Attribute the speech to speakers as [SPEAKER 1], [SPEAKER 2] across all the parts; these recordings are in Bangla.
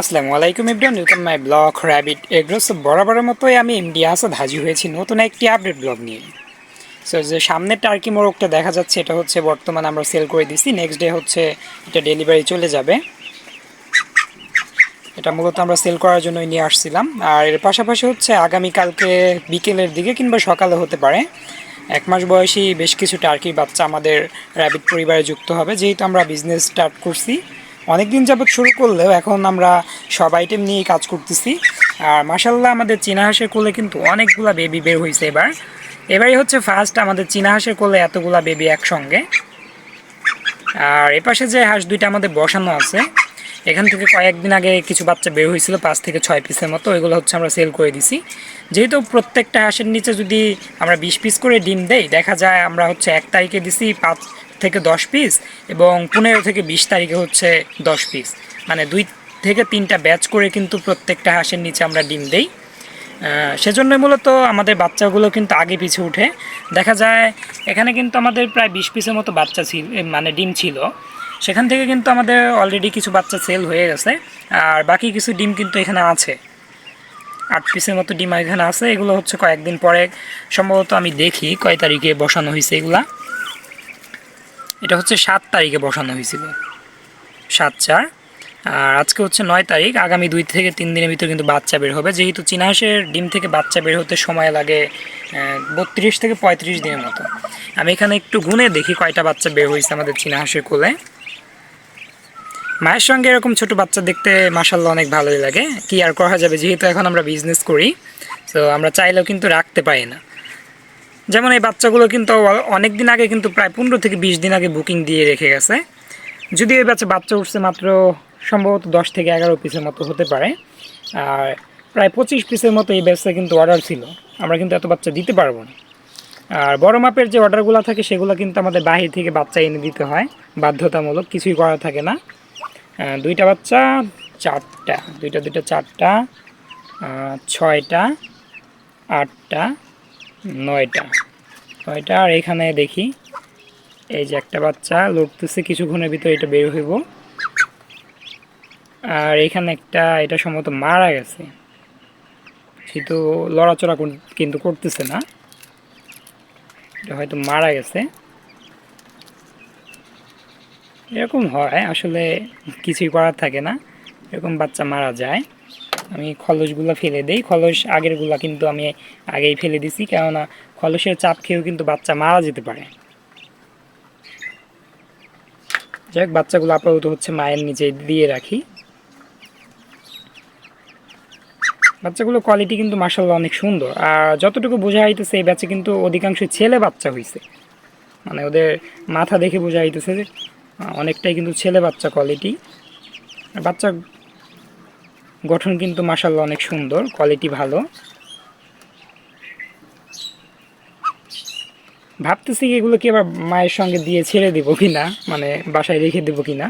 [SPEAKER 1] আসসালামু আলাইকুম Ibrahim welcome my blog rabbit agros বরাবরের মতোই আমি ইন্ডিয়া আসাদ হাজির হয়েছি নতুন একটি আপডেট ব্লগ নিয়ে। সো যে সামনের টার্কি মোরগটা দেখা যাচ্ছে, এটা হচ্ছে বর্তমানে আমরা সেল করে দিছি। নেক্সট ডে হচ্ছে এটা ডেলিভারি চলে যাবে। এটা মূলত আমরা সেল করার জন্যই নিয়ে আসছিলাম। আর এর পাশাপাশি হচ্ছে আগামীকালকে বিকেলের দিকে কিংবা সকালে হতে পারে। এক মাস বয়সী বেশ কিছু টার্কির বাচ্চা আমাদের র্যাবিট পরিবারে যুক্ত হবে। যেহেতু আমরা বিজনেস স্টার্ট করছি অনেক দিন যাবত শুরু করলেও এখন আমরা সব আইটেম নিয়েই কাজ করতেছি। আর মাসাল্লাহ আমাদের চীনা হাঁসের কোলে কিন্তু অনেকগুলা বেবি বের হয়েছে এবার। এবারই হচ্ছে ফার্স্ট আমাদের চীনা হাঁসের কোলে এতগুলা বেবি একসঙ্গে। আর এপাশে যে হাঁস দুইটা আমাদের বসানো আছে, এখান থেকে কয়েকদিন আগে কিছু বাচ্চা বের হয়েছিল পাঁচ থেকে ছয় পিসের মতো, ওইগুলো হচ্ছে আমরা সেল করে দিছি। যেহেতু প্রত্যেকটা হাঁসের নিচে যদি আমরা বিশ পিস করে ডিম দেই, দেখা যায় আমরা হচ্ছে এক তারিখে দিছি পাঁচ থেকে দশ পিস এবং পনেরো থেকে বিশ তারিখে হচ্ছে দশ পিস মানে দুই থেকে তিনটা ব্যাচ করে কিন্তু প্রত্যেকটা হাঁসের নিচে আমরা ডিম দেই। সেজন্যই মূলত আমাদের বাচ্চাগুলো কিন্তু আগে পিছে উঠে। দেখা যায় এখানে কিন্তু আমাদের প্রায় বিশ পিসের মতো বাচ্চা ছিল মানে ডিম ছিল। সেখান থেকে কিন্তু আমাদের অলরেডি কিছু বাচ্চা সেল হয়ে গেছে আর বাকি কিছু ডিম কিন্তু এখানে আছে। আট পিসের মতো ডিম এখানে আছে। এগুলো হচ্ছে কয়েকদিন পরে সম্ভবত আমি দেখি কয় তারিখে বসানো হয়েছে এগুলা। এটা হচ্ছে সাত তারিখে বসানো হয়েছিল। সাত চার। আর আজকে হচ্ছে নয় তারিখ। আগামী দুই থেকে তিন দিনের ভিতর কিন্তু বাচ্চা বের হবে। যেহেতু চীনা হাঁসের ডিম থেকে বাচ্চা বের হতে সময় লাগে বত্রিশ থেকে পঁয়ত্রিশ দিনের মতো। আমি এখানে একটু গুনে দেখি কয়টা বাচ্চা বের হয়েছে আমাদের চীনা হাঁসের কোলে। মায়ের সঙ্গে এরকম ছোট বাচ্চা দেখতে মাসাল্লাহ অনেক ভালোই লাগে। কি আর করা যাবে? যেহেতু এখন আমরা বিজনেস করি, তো আমরা চাইলেও কিন্তু রাখতে পারি না। যেমন এই বাচ্চাগুলো কিন্তু অনেক দিন আগে কিন্তু প্রায় পনেরো থেকে বিশ দিন আগে বুকিং দিয়ে রেখে গেছে। যদিও এই বাচ্চা বাচ্চা উঠছে মাত্র সম্ভবত দশ থেকে এগারো পিসের মতো হতে পারে। আর প্রায় পঁচিশ পিসের মতো এই ব্যবসা কিন্তু অর্ডার ছিল। আমরা কিন্তু এত বাচ্চা দিতে পারব না। আর বড় মাপের যে অর্ডারগুলো থাকে সেগুলো কিন্তু আমাদের বাহির থেকে বাচ্চা এনে দিতে হয়। বাধ্যতামূলক কিছুই করা থাকে না। দুইটা বাচ্চা, চারটা, দুইটা দুইটা, চারটা ছয়টা, আটটা, নয়টা। নয়টা আর এখানে দেখি। এই যে একটা বাচ্চা, লড়তেছে কিছুক্ষণের ভিতরে এটা বের হইব। আর এখানে একটা, এটা সম্ভবত মারা গেছে। সেহেতু লড়াচড়া কিন্তু করতেছে না। এটা হয়তো মারা গেছে। এরকম হয়, আসলে কিছুই করার থাকে না। এরকম বাচ্চা মারা যায়। আমি খলসগুলো ফেলে দেই। খলস আগেরগুলো কিন্তু আমি আগেই ফেলে দিছি কেননা খলসের চাপ খেয়েও কিন্তু বাচ্চা মারা যেতে পারে। যাই হোক বাচ্চাগুলো আপাতত হচ্ছে মায়ের নিচে দিয়ে রাখি। বাচ্চাগুলো কোয়ালিটি কিন্তু মার্শাল্লাহ অনেক সুন্দর। আর যতটুকু বোঝা যাইতেছে এই ব্যাচে কিন্তু অধিকাংশ ছেলে বাচ্চা হয়েছে মানে ওদের মাথা দেখে বোঝা আহ, অনেকটাই কিন্তু ছেলে বাচ্চা কোয়ালিটি বাচ্চা গঠন কিন্তু মার্শাল্লাহ অনেক সুন্দর কোয়ালিটি ভালো। ভাবতেছি এগুলো কি আবার মায়ের সঙ্গে দিয়ে ছেড়ে দিব কিনা মানে বাসায় রেখে দেবো কিনা।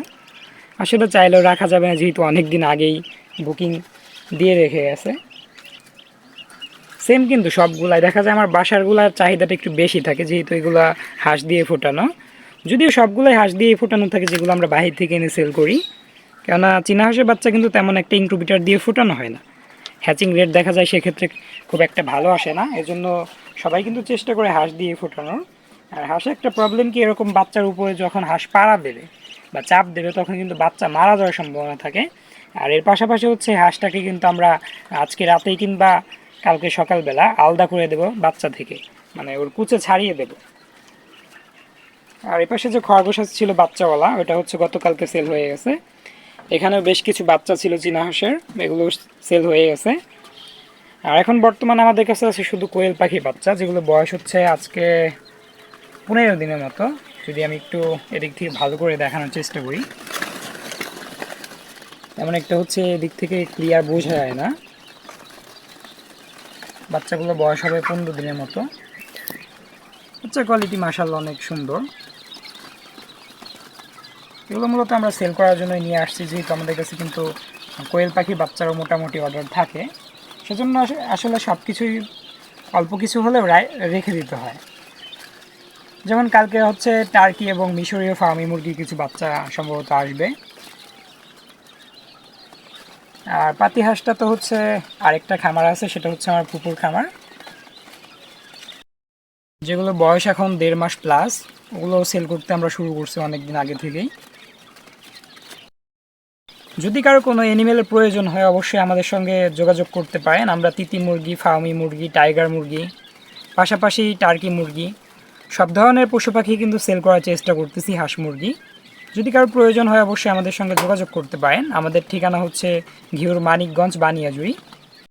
[SPEAKER 1] আসলে চাইলেও রাখা যাবে না, যেহেতু অনেক দিন আগেই বুকিং দিয়ে রেখে গেছে। সেম কিন্তু সবগুলাই, দেখা যায় আমার বাসারগুলার চাহিদাটা একটু বেশি থাকে, যেহেতু এগুলা হাঁস দিয়ে ফোটানো। যদিও সবগুলাই হাঁস দিয়ে ফোটানো থাকে, যেগুলো আমরা বাহির থেকে এনে সেল করি। কেননা চীনা হাঁসের বাচ্চা কিন্তু তেমন একটা ইনক্রুবিটার দিয়ে ফোটানো হয় না। হ্যাচিং রেট দেখা যায় সেক্ষেত্রে খুব একটা ভালো আসে না। এজন্য সবাই কিন্তু চেষ্টা করে হাঁস দিয়ে ফোটানোর। আর হাঁসে একটা প্রবলেম কি, এরকম বাচ্চার উপরে যখন হাঁস পাড়া দেবে বা চাপ দেবে, তখন কিন্তু বাচ্চা মারা যাওয়ার সম্ভাবনা থাকে। আর এর পাশাপাশি হচ্ছে হাঁসটাকে কিন্তু আমরা আজকে রাতেই কিংবা কালকে সকালবেলা আলাদা করে দেব বাচ্চা থেকে। মানে ওর কুচে ছাড়িয়ে দেব। আর এপাশে যে খরগোশ ছিল বাচ্চাওয়ালা, ওটা হচ্ছে গতকালকে সেল হয়ে গেছে। এখানেও বেশ কিছু বাচ্চা ছিল চীনা হাঁসের, এগুলো সেল হয়ে গেছে। আর এখন বর্তমানে আমাদের কাছে আছে শুধু কোয়েল পাখি বাচ্চা, যেগুলো বয়স হচ্ছে আজকে পনেরো দিনের মতো। যদি আমি একটু এদিক থেকে ভালো করে দেখানোর চেষ্টা করি। তেমন একটা হচ্ছে এদিক থেকে ক্লিয়ার বোঝা যায় না। বাচ্চাগুলো বয়স হবে পনেরো দিনের মতো। বাচ্চার কোয়ালিটি মাসাল্লাহ অনেক সুন্দর। এগুলো মূলত আমরা সেল করার জন্য নিয়ে আসছি, যেহেতু আমাদের কাছে কিন্তু কোয়েল পাখি বাচ্চারও মোটামুটি অর্ডার থাকে। সেজন্য আস- আসলে সব কিছুই অল্প কিছু হলেও রেখে দিতে হয়। যেমন কালকে হচ্ছে টার্কি এবং মিশরীয় ফার্মি মুরগির কিছু বাচ্চা সম্ভবত আসবে। আর পাতি হাঁসটা তো হচ্ছে আরেকটা খামার আছে, সেটা হচ্ছে আমার পুকুর খামার। যেগুলো বয়স এখন দেড় মাস প্লাস ওগুলো সেল করতে আমরা শুরু করছি অনেক দিন আগে থেকেই। যদি কারও কোনো অ্যানিমেলের প্রয়োজন হয়, অবশ্যই আমাদের সঙ্গে যোগাযোগ করতে পারেন। আমরা তিতি মুরগি ফাউমি মুরগি, টাইগার মুরগি, পাশাপাশি টার্কি মুরগি, সব ধরনের পশু পাখি কিন্তু সেল করার চেষ্টা করতেছি, হাঁস মুরগি। যদি কারও প্রয়োজন হয়, অবশ্যই আমাদের সঙ্গে যোগাযোগ করতে পারেন। আমাদের ঠিকানা হচ্ছে ঘিউর মানিকগঞ্জ, বানিয়াজুড়ি।